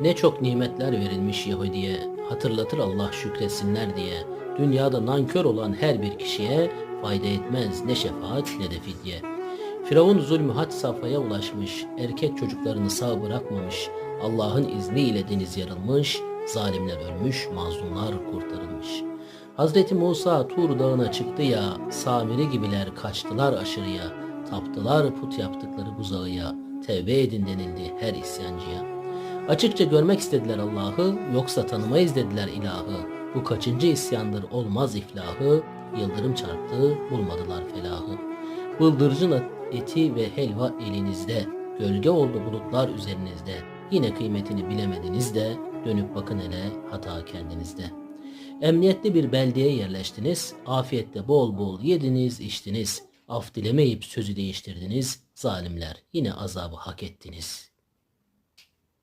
Ne çok nimetler verilmiş Yahudi'ye, hatırlatır Allah şükretsinler diye. Dünyada nankör olan her bir kişiye fayda etmez ne şefaat ne de fidye. Firavun zulmü had safhaya ulaşmış, erkek çocuklarını sağ bırakmamış, Allah'ın izniyle deniz yarılmış, zalimler ölmüş, mazlumlar kurtarılmış. Hazreti Musa Tur dağına çıktı ya, Samiri gibiler kaçtılar aşırıya, taptılar put yaptıkları buzağıya, tevbe edin denildi her isyancıya. Açıkça görmek istediler Allah'ı, yoksa tanımayız dediler ilahı. Bu kaçıncı isyandır olmaz iflahı, yıldırım çarptı bulmadılar felahı. Bıldırcın eti ve helva elinizde, gölge oldu bulutlar üzerinizde. Yine kıymetini bilemediniz de, dönüp bakın hele hata kendinizde. Emniyetli bir beldeye yerleştiniz, afiyette bol bol yediniz, içtiniz. Af dilemeyip sözü değiştirdiniz, zalimler yine azabı hak ettiniz.''